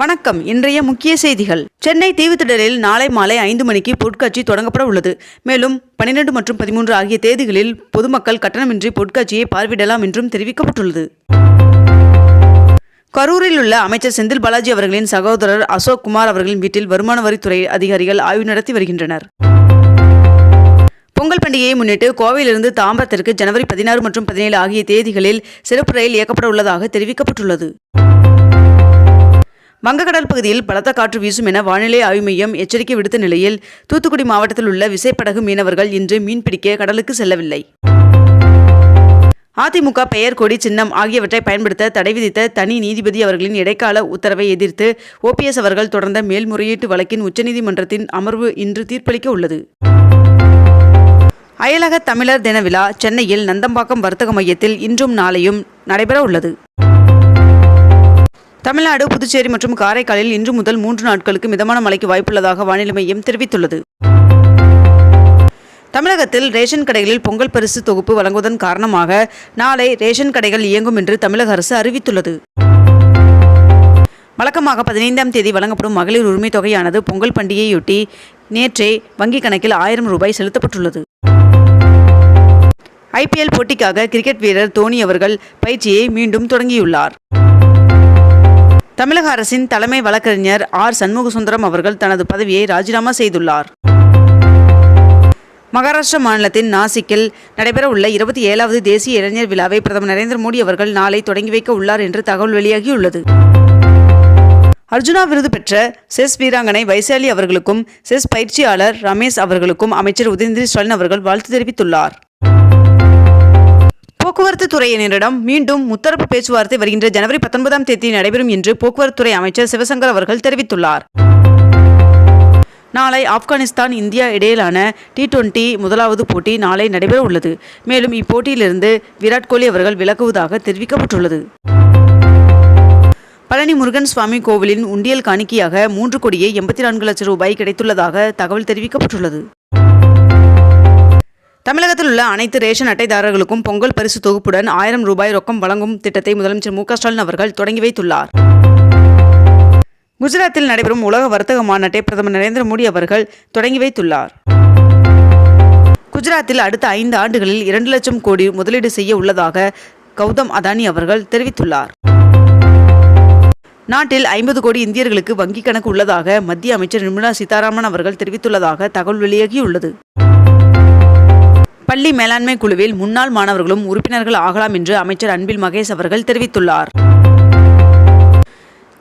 வணக்கம். இன்றைய முக்கிய செய்திகள். சென்னை தீவுத்திடலில் நாளை மாலை ஐந்து மணிக்கு பொருட்காட்சி தொடங்கப்பட உள்ளது. மேலும் பன்னிரண்டு மற்றும் பதிமூன்று ஆகிய தேதிகளில் பொதுமக்கள் கட்டணமின்றி பொருட்காட்சியை பார்வையிடலாம் என்றும் தெரிவிக்கப்பட்டுள்ளது. கரூரில் உள்ள அமைச்சர் செந்தில் பாலாஜி அவர்களின் சகோதரர் அசோக் குமார் அவர்களின் வீட்டில் வருமான வரித்துறை அதிகாரிகள் ஆய்வு நடத்தி வருகின்றனர். பொங்கல் பண்டிகையை முன்னிட்டு கோவையிலிருந்து தாம்பரத்திற்கு ஜனவரி பதினாறு மற்றும் பதினேழு ஆகிய தேதிகளில் சிறப்பு ரயில் இயக்கப்பட உள்ளதாக தெரிவிக்கப்பட்டுள்ளது. வங்கக்கடல் பகுதியில் பலத்த காற்று வீசும் என வானிலை ஆய்வு மையம் எச்சரிக்கை விடுத்த நிலையில் தூத்துக்குடி மாவட்டத்தில் உள்ள விசைப்படகு மீனவர்கள் இன்று மீன்பிடிக்க கடலுக்கு செல்லவில்லை. அதிமுக பெயர் கொடி சின்னம் ஆகியவற்றை பயன்படுத்த தடை விதித்த தனி நீதிபதி அவர்களின் இடைக்கால உத்தரவை எதிர்த்து ஓபிஎஸ் அவர்கள் தொடர்ந்த மேல்முறையீட்டு வழக்கின் உச்சநீதிமன்றத்தின் அமர்வு இன்று தீர்ப்பளிக்க உள்ளது. அயலக தமிழர் தின விழா சென்னையில் நந்தம்பாக்கம் வர்த்தக மையத்தில் இன்றும் நாளையும் நடைபெற உள்ளது. தமிழ்நாடு புதுச்சேரி மற்றும் காரைக்காலில் இன்று முதல் மூன்று நாட்களுக்கு மிதமான மழைக்கு வாய்ப்புள்ளதாக வானிலை மையம் தெரிவித்துள்ளது. தமிழகத்தில் ரேஷன் கடைகளில் பொங்கல் பரிசு தொகுப்பு வழங்குவதன் காரணமாக நாளை ரேஷன் கடைகள் இயங்கும் என்று தமிழக அரசு அறிவித்துள்ளது. வழக்கமாக பதினைந்தாம் தேதி வழங்கப்படும் மகளிர் உரிமை தொகையானது பொங்கல் பண்டிகையொட்டி நேற்றே வங்கிக் கணக்கில் ஆயிரம் ரூபாய் செலுத்தப்பட்டுள்ளது. ஐபிஎல் போட்டிக்காக கிரிக்கெட் வீரர் தோனி அவர்கள் பயிற்சியை மீண்டும் தொடங்கியுள்ளார். தமிழக அரசின் தலைமை வழக்கறிஞர் ஆர். சண்முகசுந்தரம் அவர்கள் தனது பதவியை ராஜினாமா செய்துள்ளார். மகாராஷ்டிரா மாநிலத்தின் நாசிக்கில் நடைபெறவுள்ள இருபத்தி ஏழாவது தேசிய இளைஞர் விழாவை பிரதமர் நரேந்திர மோடி அவர்கள் நாளை தொடங்கி வைக்க உள்ளார் என்று தகவல் வெளியாகியுள்ளது. அர்ஜுனா விருது பெற்ற செஸ் வீராங்கனை வைசாலி அவர்களுக்கும் செஸ் பயிற்சியாளர் ரமேஷ் அவர்களுக்கும் அமைச்சர் உதயநிதி ஸ்டாலின் அவர்கள் வாழ்த்து தெரிவித்துள்ளார். போக்குவரத்து துறையினரிடம் மீண்டும் முத்தரப்பு பேச்சுவார்த்தை வருகின்ற ஜனவரி பத்தொன்பதாம் தேதி நடைபெறும் என்று போக்குவரத்துறை அமைச்சர் சிவசங்கர் அவர்கள் தெரிவித்துள்ளார். நாளை ஆப்கானிஸ்தான் இந்தியா இடையிலான டி டுவெண்ட்டி முதலாவது போட்டி நாளை நடைபெற உள்ளது. மேலும் இப்போட்டியிலிருந்து விராட் கோலி அவர்கள் விலகுவதாக தெரிவிக்கப்பட்டுள்ளது. பழனி முருகன் சுவாமி கோவிலின் உண்டியல் காணிக்கையாக மூன்று கோடியே எண்பத்தி நான்கு லட்சம் ரூபாய் கிடைத்துள்ளதாக தகவல் தெரிவிக்கப்பட்டுள்ளது. தமிழகத்தில் உள்ள அனைத்து ரேஷன் அட்டைதாரர்களுக்கும் பொங்கல் பரிசு தொகுப்புடன் ஆயிரம் ரூபாய் ரொக்கம் வழங்கும் திட்டத்தை முதலமைச்சர் மு ஸ்டாலின் அவர்கள் தொடங்கி வைத்துள்ளார். குஜராத்தில் நடைபெறும் உலக வர்த்தக மாநாட்டை பிரதமர் நரேந்திர மோடி அவர்கள் தொடங்கி வைத்துள்ளார். குஜராத்தில் அடுத்த ஐந்து ஆண்டுகளில் இரண்டு லட்சம் கோடி முதலீடு செய்ய உள்ளதாக கௌதம் அதானி அவர்கள் தெரிவித்துள்ளார். நாட்டில் ஐம்பது கோடி இந்தியர்களுக்கு வங்கிக் கணக்கு உள்ளதாக மத்திய அமைச்சர் நிர்மலா சீதாராமன் அவர்கள் தெரிவித்துள்ளதாக தகவல் வெளியாகியுள்ளது. பள்ளி மேலாண்மை குழுவில் முன்னாள் மாணவர்களும் உறுப்பினர்கள் ஆகலாம் என்று அமைச்சர் அன்பில் மகேஷ் அவர்கள் தெரிவித்துள்ளார்.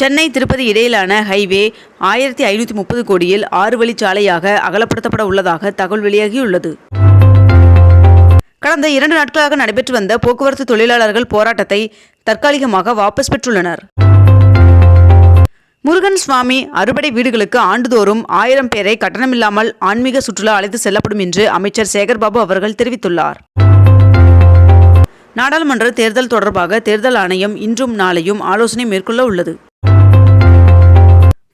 சென்னை திருப்பதி இடையிலான ஹைவே ஆயிரத்தி ஐநூற்றி முப்பது கோடியில் ஆறு வழிச்சாலையாக அகலப்படுத்தப்பட உள்ளதாக தகவல் வெளியாகியுள்ளது. கடந்த இரண்டு நாட்களாக நடைபெற்று வந்த போக்குவரத்து தொழிலாளர்கள் போராட்டத்தை தற்காலிகமாக வாபஸ் பெற்றுள்ளனர். முருகன் சுவாமி அறுபடை வீடுகளுக்கு ஆண்டுதோறும் ஆயிரம் பேரை கட்டணமில்லாமல் ஆன்மீக சுற்றுலா அழைத்து செல்லப்படும் என்று அமைச்சர் சேகர்பாபு அவர்கள் தெரிவித்துள்ளார். நாடாளுமன்ற தேர்தல் தொடர்பாக தேர்தல் ஆணையம் இன்றும் நாளையும் ஆலோசனை மேற்கொள்ள உள்ளது.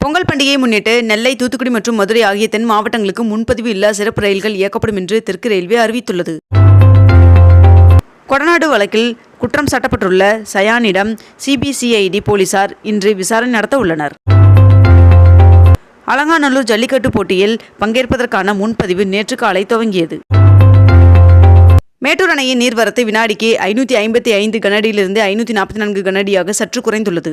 பொங்கல் பண்டிகையை முன்னிட்டு நெல்லை தூத்துக்குடி மற்றும் மதுரை ஆகிய தென் மாவட்டங்களுக்கு முன்பதிவு இல்லா சிறப்பு ரயில்கள் இயக்கப்படும் என்று தெற்கு ரயில்வே அறிவித்துள்ளது. கொடநாடு வழக்கில் குற்றம் சாட்டப்பட்டுள்ள சயானிடம் சிபிசிஐடி போலீசார் இன்று விசாரணை நடத்த உள்ளனர். அலங்காநல்லூர் ஜல்லிக்கட்டு போட்டியில் பங்கேற்பதற்கான முன்பதிவு நேற்று காலை துவங்கியது. மேட்டூர் அணையின் நீர்வரத்து வினாடிக்கு ஐநூற்றி ஐம்பத்தி ஐந்து கனடியிலிருந்து ஐநூற்றி நாற்பத்தி நான்கு கனடியாக சற்று குறைந்துள்ளது.